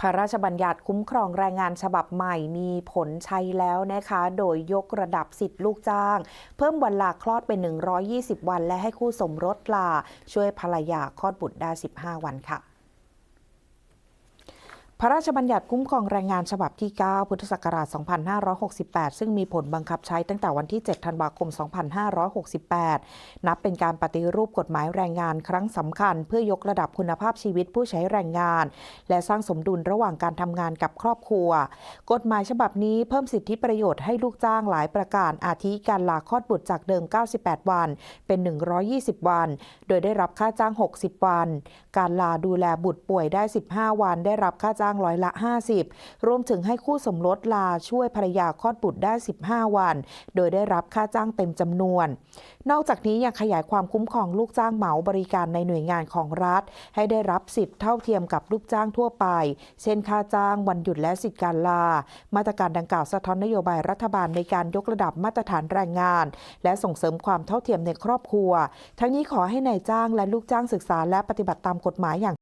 พระราชบัญญัติคุ้มครองแรงงานฉบับใหม่มีผลใช้แล้วนะคะ โดยยกระดับสิทธิลูกจ้าง เพิ่มวันลาคลอดเป็น 120 วัน และให้คู่สมรสลา ช่วยภรรยาคลอดบุตรได้ 15 วันค่ะ พระราชบัญญัติคุ้มครองแรงงานฉบับที่ 9 พุทธศักราช 2568 ซึ่งมีผลบังคับใช้ตั้งแต่วันที่ 7 ธันวาคม 2568 นับเป็นการปฏิรูปกฎหมายแรงงานครั้งสำคัญ เพื่อยกระดับคุณภาพชีวิตผู้ใช้แรงงาน และสร้างสมดุลระหว่างการทำงานกับครอบครัว กฎหมายฉบับนี้เพิ่มสิทธิประโยชน์ให้ลูกจ้างหลายประการ อาทิการลาคลอดบุตรจากเดิม 98 วัน เป็น 120 วัน โดยได้รับค่าจ้าง 60 วัน การลาดูแลบุตรป่วยได้ 15 วัน ได้รับค่าจ้างางร้อยละ 50 รวมถึงให้คู่สมรสลาช่วยภรรยาคลอดบุตรได้ 15 วัน โดยได้รับค่าจ้างเต็มจำนวน นอกจากนี้ยังขยายความคุ้มครองลูกจ้างเหมาบริการในหน่วยงานของรัฐ ให้ได้รับสิทธิ์เท่าเทียมกับลูกจ้างทั่วไป เช่นค่าจ้างวันหยุดและสิทธิการลา มาตรการดังกล่าวสะท้อนนโยบายรัฐบาลในการยกระดับมาตรฐานแรงงาน และส่งเสริมความเท่าเทียมในครอบครัว ทั้งนี้ขอให้นายจ้างและลูกจ้างศึกษาและปฏิบัติตามกฎหมายอย่าง